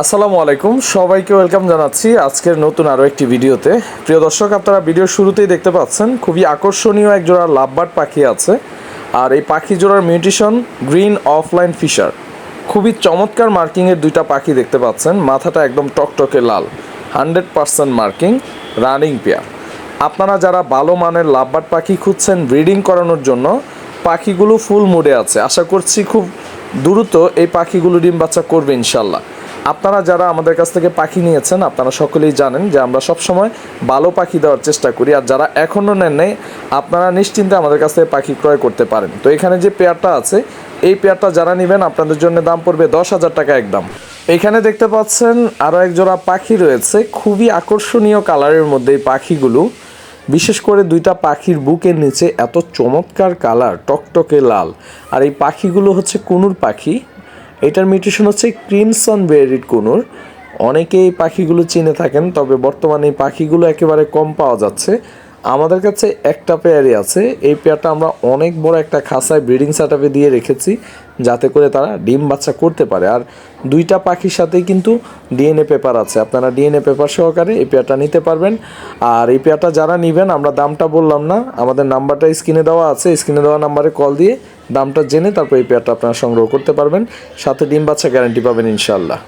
আসসালামু আলাইকুম। সবাইকে ওয়েলকাম জানাচ্ছি আজকের নতুন আরও একটি ভিডিওতে। প্রিয় দর্শক, আপনারা ভিডিওর শুরুতেই দেখতে পাচ্ছেন, খুবই আকর্ষণীয় এক জোড়া লাভবার্ড পাখি আছে। আর এই পাখি জোড়ার মিউটেশন গ্রিন অফলাইন ফিশার। খুবই চমৎকার মার্কিংয়ের দুইটা পাখি দেখতে পাচ্ছেন, মাথাটা একদম টকটকে লাল, hundred percent marking, running pair. আপনারা যারা ভালো মানের লাভবার্ড পাখি খুঁজছেন ব্রিডিং করানোর জন্য, পাখিগুলো ফুল মুডে আছে। আশা করছি খুব দ্রুত এই পাখিগুলো ডিম বাচ্চা করবে ইনশাল্লাহ। আপনারা যারা আমাদের কাছ থেকে পাখি নিয়েছেন, আপনারা সকলেই জানেন যে আমরা সবসময় ভালো পাখি দেওয়ার চেষ্টা করি। আর যারা এখনও নেন নেই, আপনারা নিশ্চিন্তে আমাদের কাছ থেকে পাখি ক্রয় করতে পারেন। তো এখানে যে পেয়ারটা আছে, এই পেয়ারটা যারা নেবেন, আপনাদের জন্য দাম পড়বে দশ হাজার টাকা একদম এখানে দেখতে পাচ্ছেন আরও এক জোড়া পাখি রয়েছে। খুবই আকর্ষণীয় কালারের মধ্যে এই পাখিগুলো। বিশেষ করে দুইটা পাখির বুকের নিচে এত চমৎকার কালার, টকটকে লাল। আর এই পাখিগুলো হচ্ছে কুনুর পাখি। এটার মিউটেশন হচ্ছে ক্রিমসন বেরিড কুনুর অনেকেই পাখিগুলো চিনে থাকেন, তবে বর্তমানে এই পাখিগুলো একেবারে কম পাওয়া যাচ্ছে। আমাদের কাছে একটা পেয়ারই আছে। এই পেয়ারটা আমরা অনেক বড় একটা খাসায় ব্রিডিং সেটআপে দিয়ে রেখেছি, যাতে করে তারা ডিম বাচ্চা করতে পারে। আর দুইটা পাখির সাথেই কিন্তু ডিএনএ পেপার আছে। আপনারা ডিএনএ পেপার সহকারে এই পেয়ারটা নিতে পারবেন। আর এই পেয়ারটা যারা নেবেন, আমরা দামটা বললাম না, আমাদের নাম্বারটা স্ক্রিনে দেওয়া আছে। স্ক্রিনে দেওয়া নাম্বারে কল দিয়ে দামটা জেনে তারপর এই পেয়ারটা আপনারা সংগ্রহ করতে পারবেন। সাথে ডিম বাচ্চা গ্যারান্টি পাবেন ইনশাল্লাহ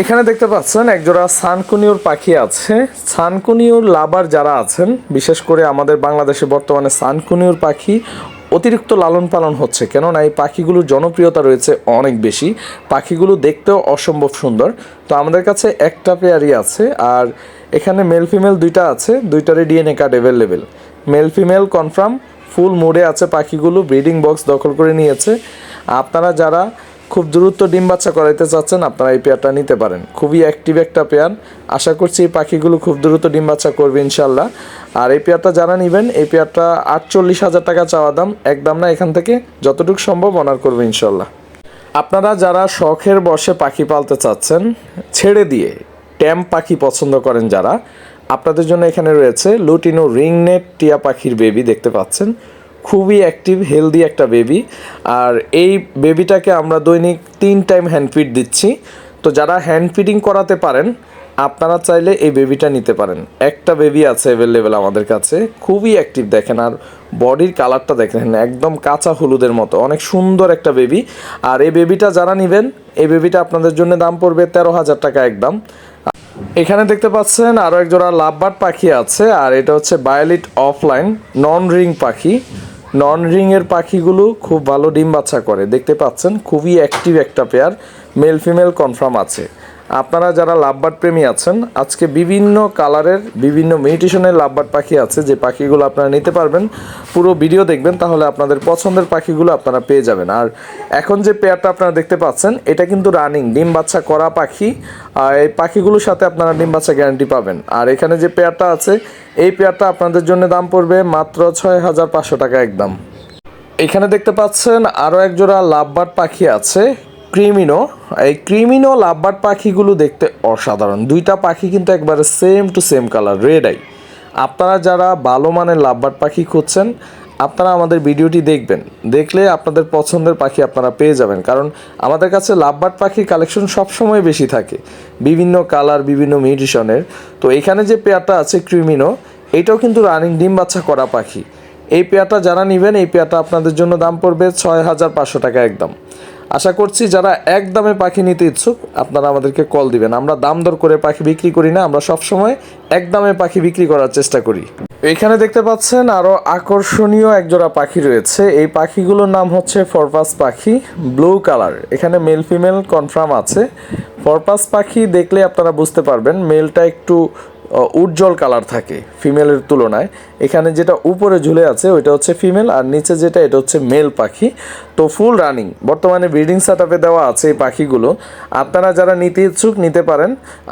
এখানে দেখতে পাচ্ছেন, একজোড়া সানকুনিউর পাখি আছে। সানকুনিউর লাভার যারা আছেন, বিশেষ করে আমাদের বাংলাদেশে বর্তমানে সানকুনিউর পাখি অতিরিক্ত লালন পালন হচ্ছে, কেননা এই পাখিগুলোর জনপ্রিয়তা রয়েছে অনেক বেশি। পাখিগুলো দেখতেও অসম্ভব সুন্দর। তো আমাদের কাছে একটা পেয়ারই আছে, আর এখানে মেল ফিমেল দুইটা আছে, দুইটারই DNA card available male female confirm, full মোডে আছে পাখিগুলো, ব্রিডিং বক্স দখল করে নিয়েছে। আপনারা যারা খুব দ্রুত ডিম বাচ্চা করাইতে চাচ্ছেন, আপনারা এই পেয়ারটা নিতে পারেন। খুবই অ্যাক্টিভ একটা পেয়ার। আশা করছি এই পাখিগুলো খুব দ্রুত ডিম বাচ্চা করবে ইনশাল্লাহ আর এই পেয়ারটা যারা নেবেন, এই পেয়ারটা আটচল্লিশ হাজার টাকা চাওয়া দাম। একদম না, এখান থেকে যতটুকু সম্ভব অনার করবে ইনশাল্লাহ আপনারা যারা শখের বসে পাখি পালতে চাচ্ছেন, ছেড়ে দিয়ে ট্যাম্প পাখি পছন্দ করেন যারা, আপনাদের জন্য এখানে রয়েছে লুটিনো রিংনেট টিয়া পাখির বেবি দেখতে পাচ্ছেন। খুবই অ্যাক্টিভ হেলদি একটা বেবি আর এই বেবিটাকে আমরা দৈনিক তিন টাইম হ্যান্ড ফিড দিচ্ছি। তো যারা হ্যান্ড ফিডিং করাতে পারেন, আপনারা চাইলে এই বেবিটা নিতে পারেন। একটা বেবি আছে অ্যাভেলেবেল আমাদের কাছে, খুবই অ্যাক্টিভ দেখেন। আর বডির কালারটা দেখেন, একদম কাঁচা হলুদের মতো, অনেক সুন্দর একটা বেবি আর এই বেবিটা যারা নেবেন, এই বেবিটা আপনাদের জন্য দাম পড়বে তেরো হাজার টাকা একদম। এখানে দেখতে পাচ্ছেন আরও একজোড়া লাভবার্ড পাখি আছে, আর এটা হচ্ছে বায়োলিট অফলাইন নন রিং পাখি। নন রিংয়ের পাখিগুলো খুব ভালো ডিম বাচ্চা করে। দেখতে পাচ্ছেন, খুবই অ্যাক্টিভ একটা পেয়ার মেল ফিমেল কনফার্ম আছে। আপনারা যারা লাভবার্ড প্রেমী আছেন, আজকে বিভিন্ন কালারের, বিভিন্ন মিউটেশনের লাভবার্ড পাখি আছে, যে পাখিগুলো আপনারা নিতে পারবেন। পুরো ভিডিও দেখবেন, তাহলে আপনাদের পছন্দের পাখিগুলো আপনারা পেয়ে যাবেন। আর এখন যে পেয়ারটা আপনারা দেখতে পাচ্ছেন, এটা কিন্তু রানিং, ডিম বাচ্চা করা পাখি। আর এই পাখিগুলোর সাথে আপনারা ডিম বাচ্চা গ্যারান্টি পাবেন। আর এখানে যে পেয়ারটা আছে, এই পেয়ারটা আপনাদের জন্য দাম পড়বে মাত্র ছয় হাজার পাঁচশো টাকা একদম। এখানে দেখতে পাচ্ছেন আরও এক জোড়া লাভবার্ড পাখি আছে। ক্রিমিনো, এই ক্রিমিনো লাভবার্ড পাখিগুলো দেখতে অসাধারণ। দুইটা পাখি কিন্তু একবারে same to same colour red eye আপনারা যারা ভালো মানের লাভবার্ড পাখি খুঁজছেন, আপনারা আমাদের ভিডিওটি দেখবেন। দেখলে আপনাদের পছন্দের পাখি আপনারা পেয়ে যাবেন, কারণ আমাদের কাছে লাভবার্ড পাখির কালেকশন সবসময় বেশি থাকে, বিভিন্ন কালার বিভিন্ন মিউটিশনের। তো এখানে যে পেয়ারটা আছে ক্রিমিনো, এটাও কিন্তু রানিং ডিম বাচ্চা করা পাখি। এই পেয়ারটা যারা নেবেন, এই পেয়ারটা আপনাদের জন্য দাম পড়বে ছয় হাজার পাঁচশো টাকা একদম। আশা করছি যারা এক দামে পাখি নিতে ইচ্ছুক, আপনারা আমাদেরকে কল দিবেন। আমরা দাম দর করে পাখি বিক্রি করি না, আমরা সবসময় এক দামে পাখি বিক্রি করার চেষ্টা করি। এখানে দেখতে পাচ্ছেন আরও আকর্ষণীয় একজোড়া পাখি রয়েছে। এই পাখিগুলোর নাম হচ্ছে ফরপাস পাখি, ব্লু কালার। এখানে মেল ফিমেল কনফার্ম আছে। ফরপাস পাখি দেখলে আপনারা বুঝতে পারবেন মেলটা একটু উজ্জ্বল কালার থাকে ফিমেলের তুলনায়। এখানে যেটা উপরে ঝুলে আছে, ওইটা হচ্ছে ফিমেল, আর নিচে যেটা, এটা হচ্ছে মেল পাখি। তো ফুল রানিং, বর্তমানে ব্রিডিং সেটআপে দেওয়া আছে এই পাখিগুলো। আপনারা যারা নিতে ইচ্ছুক, নিতে পারেন।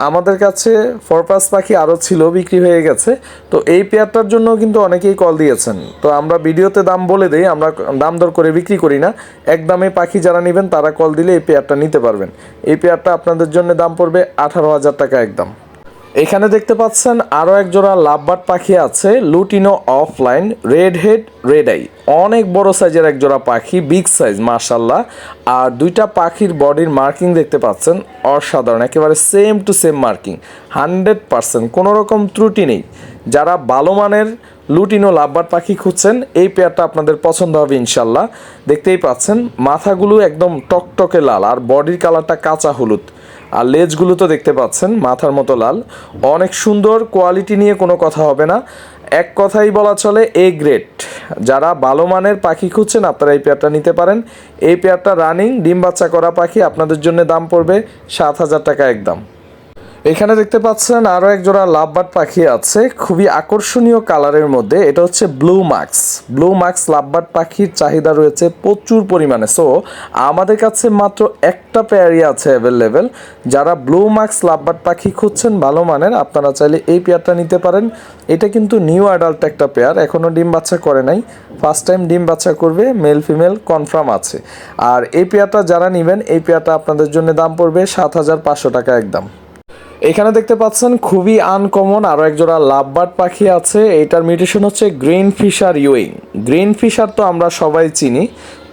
আমাদের কাছে ফরপাস পাখি আরও ছিল, বিক্রি হয়ে গেছে। তো এই পেয়ারটার জন্য কিন্তু অনেকেই কল দিয়েছেন। তো আমরা ভিডিওতে দাম বলে দিই, আমরা দাম দর করে বিক্রি করি না। এক দামে পাখি যারা নেবেন, তারা কল দিলে এই পেয়ারটা নিতে পারবেন। এই পেয়ারটা আপনাদের জন্য দাম পড়বে আঠারো হাজার টাকা একদম। এখানে দেখতে পাচ্ছেন আরও এক জোড়া লাভবার্ড পাখি আছে, lutino opaline red head red eye অনেক বড় সাইজের এক জোড়া পাখি, বিগ সাইজ মার্শাল্লাহ আর দুইটা পাখির বডির মার্কিং দেখতে পাচ্ছেন, অসাধারণ, একেবারে same to same marking, hundred percent, কোনো রকম ত্রুটি নেই। যারা ভালো মানের লুটিনো লাভবার্ড পাখি খুঁজছেন, এই পেয়ারটা আপনাদের পছন্দ হবে ইনশাল্লাহ দেখতেই পাচ্ছেন, মাথাগুলো একদম টকটকে লাল, আর বডির কালারটা কাঁচা হলুদ। আর লেজগুলো তো দেখতে পাচ্ছেন, মাথার মতো লাল। অনেক সুন্দর, কোয়ালিটি নিয়ে কোনো কথা হবে না। এক কথাই বলা চলে এ গ্রেড যারা ভালো মানের পাখি খুঁজছেন, আপনারা এই পেয়ারটা নিতে পারেন। এই পেয়ারটা রানিং ডিম বাচ্চা করা পাখি, আপনাদের জন্য দাম পড়বে সাত হাজার টাকা একদম। এখানে দেখতে পাচ্ছেন আরও এক জোড়া লাভবার্ড পাখি আছে, খুবই আকর্ষণীয় কালারের মধ্যে। এটা হচ্ছে blue max blue max lovebird পাখির চাহিদা রয়েছে প্রচুর পরিমাণে। সো আমাদের কাছে মাত্র একটা পেয়ারই আছে অ্যাভেলেবেল যারা ব্লু মাক্স লাভবার্ড পাখি খুঁজছেন, ভালো মানের, আপনারা চাইলে এই পেয়ারটা নিতে পারেন। এটা কিন্তু নিউ অ্যাডাল্ট একটা পেয়ার এখনও ডিম বাচ্চা করে নাই। ফার্স্ট টাইম ডিম বাচ্চা করবে মেল ফিমেল কনফার্ম আছে। আর এই পেয়ারটা যারা নেবেন, এই পেয়ারটা আপনাদের জন্য দাম পড়বে সাত হাজার পাঁচশো টাকা একদম। এখানে দেখতে পাচ্ছেন খুবই আনকমন আরও একজোড়া লাভবার্ড পাখি আছে। এটার মিউটেশন হচ্ছে green fischer euwing green fischer তো আমরা সবাই চিনি।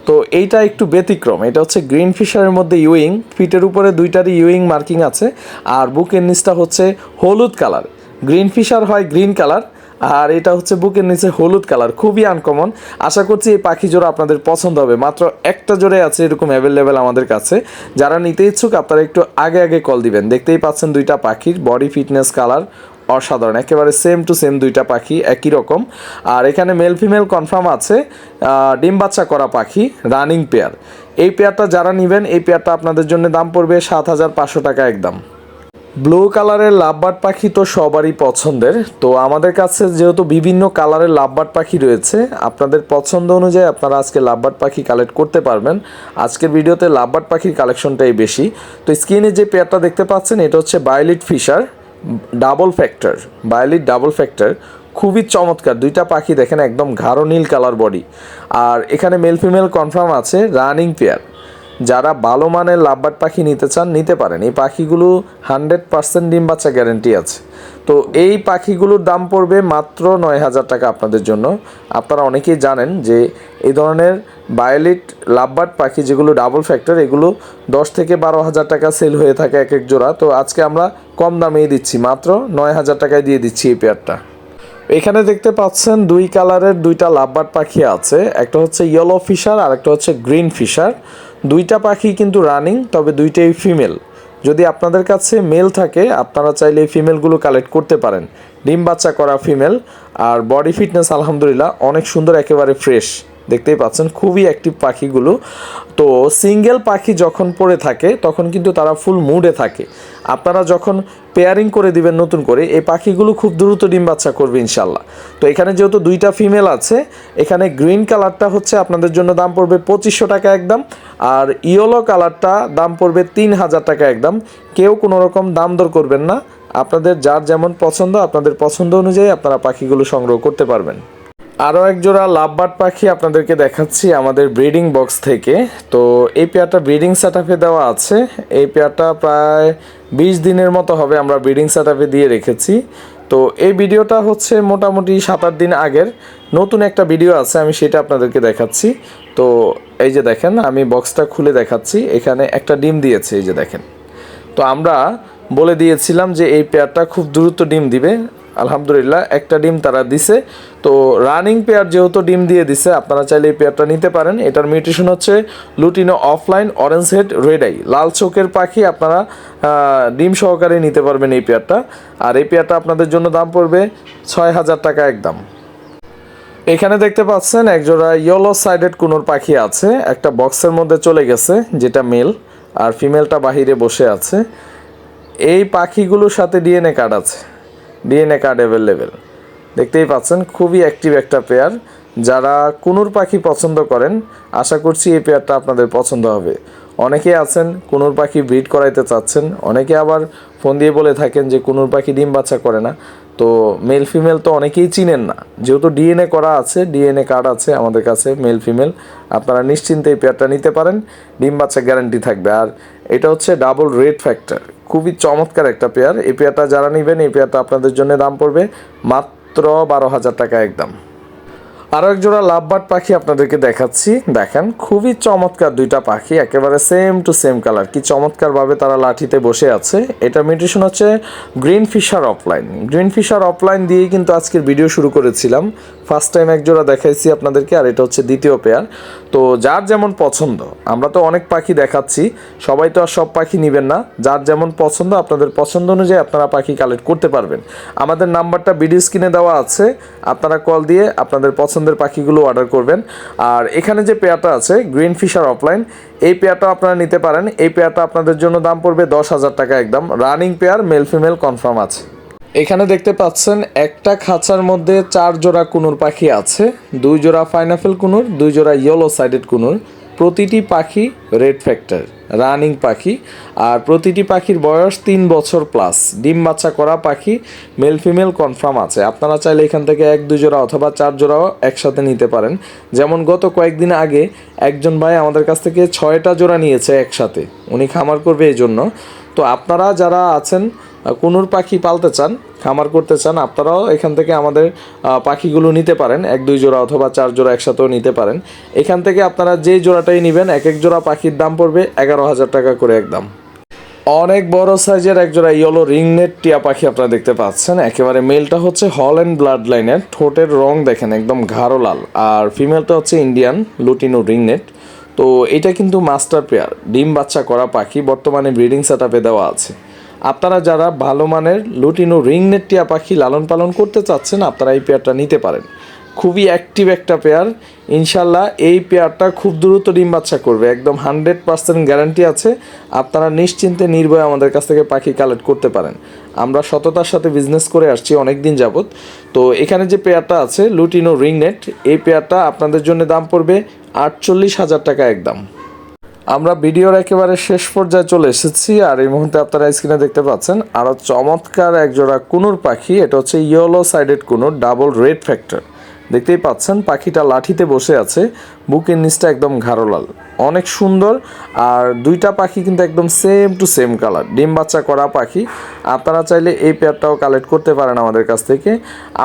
তো এইটা একটু ব্যতিক্রম। এটা হচ্ছে গ্রিন ফিশারের মধ্যে ইউইং ফিটের উপরে দুইটারই ইউইং মার্কিং আছে। আর বুকের নিচটা হচ্ছে হলুদ কালার গ্রিন ফিশার হয় গ্রিন কালার আর এটা হচ্ছে বুকের নিচে হলুদ কালার, খুবই আনকমন আশা করছি এই পাখি জোড়া আপনাদের পছন্দ হবে। মাত্র একটা জোড়ে আছে এরকম অ্যাভেলেবেল আমাদের কাছে। যারা নিতে ইচ্ছুক, আপনারা একটু আগে আগে কল দিবেন। দেখতেই পাচ্ছেন দুইটা পাখির বডি ফিটনেস কালার অসাধারণ। একেবারে সেম টু সেম দুইটা পাখি, একই রকম। আর এখানে মেল ফিমেল কনফার্ম আছে ডিম বাচ্চা করা পাখি রানিং পেয়ার এই পেয়ারটা যারা নেবেন, এই পেয়ারটা আপনাদের জন্য দাম পড়বে সাত হাজার পাঁচশো টাকা একদম। ব্লু কালারের লাভবার্ড পাখি তো সবারই পছন্দের। তো আমাদের কাছে যেহেতু বিভিন্ন কালারের লাভবার্ড পাখি রয়েছে, আপনাদের পছন্দ অনুযায়ী আপনারা আজকে লাভবার্ড পাখি কালেক্ট করতে পারবেন। আজকের ভিডিওতে লাভবার্ড পাখির কালেকশনটাই বেশি। তো স্ক্রিনে যে পেয়ারটা দেখতে পাচ্ছেন, এটা হচ্ছে violet fischer, double factor, violet double factor. খুবই চমৎকার, দুইটা পাখি দেখেন একদম গাঢ় নীল কালার বডি। আর এখানে মেল ফিমেল কনফার্ম আছে, রানিং পেয়ার। যারা ভালো মানের লাভবার্ড পাখি নিতে চান, নিতে পারেন। এই পাখিগুলো হান্ড্রেড পার্সেন্ট ডিম বাচ্চা গ্যারেন্টি আছে। তো এই পাখিগুলোর দাম পড়বে মাত্র নয় হাজার টাকা আপনাদের জন্য। আপনারা অনেকেই জানেন যে এই ধরনের বায়োলিট লাভবার্ড পাখি, যেগুলো ডাবল ফ্যাক্টর, এগুলো দশ থেকে বারো হাজার টাকা সেল হয়ে থাকে এক এক জোড়া। তো আজকে আমরা কম দামেই দিচ্ছি, মাত্র নয় হাজার টাকায় দিয়ে দিচ্ছি এই পেয়ারটা। এখানে দেখতে পাচ্ছেন দুই কালারের দুইটা লাভবার্ড পাখি আছে। একটা হচ্ছে ইয়েলো ফিশার আর একটা হচ্ছে গ্রিন ফিশার দুইটা পাখি কিন্তু রানিং তবে দুইটাই ফিমেল যদি আপনাদের কাছে মেল থাকে, আপনারা চাইলে এই ফিমেলগুলো কালেক্ট করতে পারেন। ডিম বাচ্চা করা ফিমেল আর বডি ফিটনেস আলহামদুলিল্লাহ অনেক সুন্দর, একেবারে ফ্রেশ দেখতেই পাচ্ছেন, খুবই অ্যাক্টিভ পাখিগুলো। তো সিঙ্গেল পাখি যখন পড়ে থাকে, তখন কিন্তু তারা ফুল মুডে থাকে। আপনারা যখন পেয়ারিং করে দিবেন নতুন করে, এই পাখিগুলো খুব দ্রুত ডিম বাচ্চা করবে ইনশাল্লাহ তো এখানে যেহেতু দুইটা ফিমেল আছে, এখানে গ্রিন কালারটা হচ্ছে আপনাদের জন্য দাম পড়বে পঁচিশশো টাকা একদম, আর ইয়েলো কালারটা দাম পড়বে তিন হাজার টাকা একদম। কেউ কোনো রকম দাম দর করবেন না। আপনাদের যার যেমন পছন্দ, আপনাদের পছন্দ অনুযায়ী আপনারা পাখিগুলো সংগ্রহ করতে পারবেন। আরও এক জোড়া লাভবার্ড পাখি আপনাদেরকে দেখাচ্ছি আমাদের ব্রিডিং বক্স থেকে। তো এই পেয়ারটা ব্রিডিং সেট দেওয়া আছে। এই পেয়ারটা প্রায় বিশ দিনের মতো হবে আমরা ব্রিডিং সেট দিয়ে রেখেছি। তো এই ভিডিওটা হচ্ছে মোটামুটি সাত আট দিন আগের। নতুন একটা ভিডিও আছে, আমি সেটা আপনাদেরকে দেখাচ্ছি। তো এই যে দেখেন, আমি বক্সটা খুলে দেখাচ্ছি। এখানে একটা ডিম দিয়েছে, এই যে দেখেন। তো আমরা বলে দিয়েছিলাম যে এই পেয়ারটা খুব দ্রুত ডিম দিবে। আলহামদুলিল্লাহ, একটা ডিম তারা দিছে। তো রানিং পেয়ার যেহেতু ডিম দিয়ে দিছে, আপনারা চাইলে এই পেয়ারটা নিতে পারেন। এটার মিউটেশন হচ্ছে lutino opaline orange head red eye. লাল চোখের পাখি আপনারা ডিম সহকারে নিতে পারবেন এই পেয়ারটা। আর এই পেয়ারটা আপনাদের জন্য দাম পড়বে ছয় হাজার টাকা একদম। এখানে দেখতে পাচ্ছেন, একজোড়া ইয়েলো সাইডেড কুনোর পাখি আছে। একটা বক্সের মধ্যে চলে গেছে, যেটা মেল। আর ফিমেলটা বাহিরে বসে আছে। এই পাখিগুলোর সাথে ডিএনএ কার্ড আছে। ডিএনএ কার্ড অ্যাভেলেবেল দেখতেই পাচ্ছেন, খুবই অ্যাক্টিভ একটা পেয়ার যারা কুনুর পাখি পছন্দ করেন, আশা করছি এই পেয়ারটা আপনাদের পছন্দ হবে। অনেকে আছেন, কুনুর পাখি ব্রিড করাইতে চাচ্ছেন। অনেকে আবার ফোন দিয়ে বলে থাকেন যে কুনুর পাখি ডিম বাচ্চা করে না। তো মেল ফিমেল তো অনেকেই চিনেন না। যেহেতু ডিএনএ করা আছে ডিএনএ কার্ড আছে আমাদের কাছে মেল ফিমেল আপনারা নিশ্চিন্তে এই পেয়ারটা নিতে পারেন, ডিম বাচ্চা গ্যারান্টি থাকবে। আর এটা হচ্ছে ডাবল রেড ফ্যাক্টর খুবই চমৎকার একটা পেয়ার এই পেয়ারটা যারা নেবেন, এই পেয়ারটা আপনাদের জন্য দাম পড়বে মাত্র বারো হাজার টাকা একদম। আরও এক জোড়া লাভবার্ড পাখি আপনাদেরকে দেখাচ্ছি। দেখেন, খুবই চমৎকার দুইটা পাখি, একেবারে সেম টু সেম কালার কি চমৎকারভাবে তারা লাঠিতে বসে আছে। এটা মিউটেশন হচ্ছে green fischer opaline green fischer opaline দিয়েই কিন্তু আজকের ভিডিও শুরু করেছিলাম। ফার্স্ট টাইম এক জোড়া দেখাইছি আপনাদেরকে, আর এটা হচ্ছে দ্বিতীয় পেয়ার তো যার যেমন পছন্দ, আমরা তো অনেক পাখি দেখাচ্ছি, সবাই তো আর সব পাখি নেবেন না। যার যেমন পছন্দ, আপনাদের পছন্দ অনুযায়ী আপনারা পাখি কালেক্ট করতে পারবেন। আমাদের নাম্বারটা ভিডিও স্ক্রিনে দেওয়া আছে। আপনারা কল দিয়ে আপনাদের পছন্দের পাখিগুলো অর্ডার করবেন। আর এখানে যে পেয়ারটা আছে গ্রিন ফিশার অফলাইন এই পেয়ারটা আপনারা নিতে পারেন। এই পেয়ারটা আপনাদের জন্য দাম পড়বে দশ হাজার টাকা একদম। Running pair male female confirm আছে। এখানে দেখতে পাচ্ছেন, একটা খাঁচার মধ্যে চার জোড়া কুনুর পাখি আছে। দুই জোড়া ফাইনাফেল কুনুর, দুই জোড়া ইয়েলো সাইডেড কুনুর। প্রতিটি পাখি রেড ফ্যাক্টর, রানিং পাখি, আর প্রতিটি পাখির বয়স তিন বছর প্লাস ডিম বাচ্চা করা পাখি মেল ফিমেল কনফার্ম আছে। আপনারা চাইলে এখান থেকে এক, দুই জোড়া অথবা চার জোড়াও একসাথে নিতে পারেন। যেমন গত কয়েকদিন আগে একজন ভাই আমাদের কাছ থেকে ছয়টা জোড়া নিয়েছে একসাথে। উনি খামার করবে এই জন্য তো আপনারা যারা আছেন কুনুর পাখি পালতে চান, খামার করতে চান, আপনারাও এখান থেকে আমাদের পাখিগুলো নিতে পারেন, এক, দুই জোড়া অথবা চার জোড়া একসাথেও নিতে পারেন। এখান থেকে আপনারা যেই জোড়াটাই নেবেন, এক এক জোড়া পাখির দাম পড়বে এগারো হাজার টাকা করে একদম। অনেক বড় সাইজের এক জোড়া ইয়েলো রিংনেট টিয়া পাখি আপনারা দেখতে পাচ্ছেন। একেবারে মেলটা হচ্ছে হল অ্যান্ড ব্লাড লাইনের ঠোঁটের রং দেখেন একদম গাঢ় লাল। আর ফিমেলটা হচ্ছে ইন্ডিয়ান লুটিনো রিংনেট। তো এটা কিন্তু মাস্টার পেয়ার, ডিম বাচ্চা করা পাখি, বর্তমানে ব্রিডিং সেট দেওয়া আছে। আপনারা যারা ভালো মানের লুটিনো রিংনেট টিয়া পাখি লালন পালন করতে চাচ্ছেন, আপনারা এই পেয়ারটা নিতে পারেন। খুবই অ্যাক্টিভ একটা পেয়ার ইনশাল্লাহ এই পেয়ারটা খুব দ্রুত ডিম বাচ্চা করবে। একদম হান্ড্রেড পার্সেন্ট গ্যারান্টি আছে। আপনারা নিশ্চিন্তে, নির্ভয়ে আমাদের কাছ থেকে পাখি কালেক্ট করতে পারেন। আমরা সততার সাথে বিজনেস করে আসছি অনেক দিন যাবৎ। তো এখানে যে পেয়ারটা আছে, লুটিনো রিংনেট এই পেয়ারটা আপনাদের জন্য দাম পড়বে আটচল্লিশ হাজার টাকা একদম। আমরা ভিডিওর একেবারে শেষ পর্যায়ে চলে এসেছি, আর এই মুহূর্তে আপনারা স্ক্রিনে দেখতে পাচ্ছেন আরও চমৎকার একজোড়া কুনুর পাখি, এটা হচ্ছে yellow sided conure double red factor দেখতেই পাচ্ছেন, পাখিটা লাঠিতে বসে আছে, বুকের নিচটা একদম ঘাড়ো লাল। অনেক সুন্দর। আর দুইটা পাখি কিন্তু একদম সেম টু সেম কালার ডিম বাচ্চা করা পাখি। আপনারা চাইলে এই পেয়ারটাও কালেক্ট করতে পারেন আমাদের কাছ থেকে।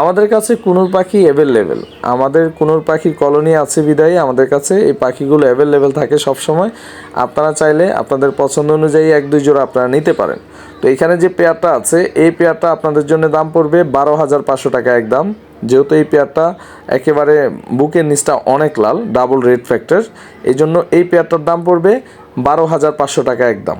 আমাদের কাছে কুনুর পাখি অ্যাভেলেবেল আমাদের কুনুর পাখির কলোনি আছে বিদায়ী। আমাদের কাছে এই পাখিগুলো অ্যাভেলেবেল থাকে সব সময় আপনারা চাইলে আপনাদের পছন্দ অনুযায়ী এক, দুই জোড়া আপনারা নিতে পারেন। তো এখানে যে পেয়ারটা আছে, এই পেয়ারটা আপনাদের জন্য দাম পড়বে বারো হাজার পাঁচশো টাকা একদম। যেহেতু এই পেয়ারটা একেবারে বুকের নিচটা অনেক লাল ডাবল রেড ফ্যাক্টর এই জন্য এই পেয়ারটার দাম পড়বে বারো হাজার পাঁচশো টাকা একদম।